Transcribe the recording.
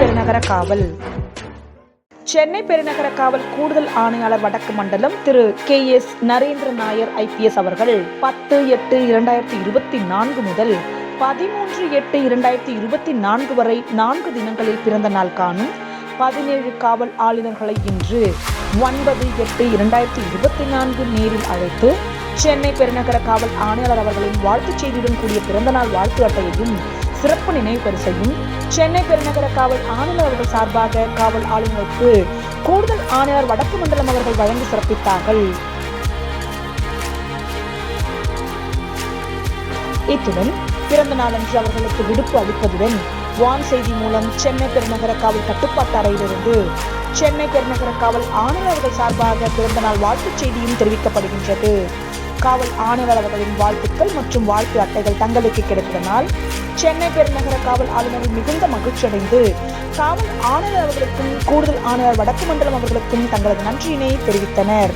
பெருநகர காவல். சென்னை பெருநகர காவல் கூடுதல் ஆணையாளர் வடக்கு மண்டலம் திரு K S Narendra Nair IPS அவர்கள் பத்து எட்டு இரண்டாயிரத்தி இருபத்தி நான்கு முதல் பதிமூன்று எட்டு இரண்டாயிரத்தி இருபத்தி நான்கு வரை நான்கு தினங்களில் பிறந்த நாள் காணும் பதினேழு காவல் ஆளுநர்களை இன்று ஒன்பது எட்டு இரண்டாயிரத்தி இருபத்தி நான்கு நேரில் அழைத்து சென்னை பெருநகர காவல் ஆணையாளர் அவர்களின் வாழ்த்துச் செய்தியுடன் கூடிய பிறந்தநாள் வாழ்த்து அட்டையையும் சிறப்பு நினைவு பரிசையும் சென்னை பெருநகர காவல் ஆணையர் அவர்கள் சார்பாக காவல் ஆளுநருக்கு கூடுதல் ஆணையர் வடக்கு மண்டலம் அவர்கள் வழங்கி சிறப்பித்தார்கள். இத்துடன் பிறந்த நாளன்று அவர்களுக்கு விடுப்பு அளிப்பதுடன் வான் செய்தி மூலம் சென்னை பெருநகர காவல் கட்டுப்பாட்டு அறையிலிருந்து சென்னை பெருநகர காவல் ஆணையர்கள் சார்பாக பிறந்த நாள் வாழ்த்துச் செய்தியும் தெரிவிக்கப்படுகின்றது. காவல் ஆணையர் அவர்களின் வாழ்த்துக்கள் மற்றும் வாழ்த்து அட்டைகள் தங்களுக்கு கிடைத்ததனால் சென்னை பெருநகர காவல் ஆளுநர் மிகுந்த மகிழ்ச்சியடைந்து காவல் ஆணையர் அவர்களுக்கும் கூடுதல் ஆணையர் வடக்கு மண்டலம் அவர்களுக்கும் தங்களது நன்றியினை தெரிவித்தனர்.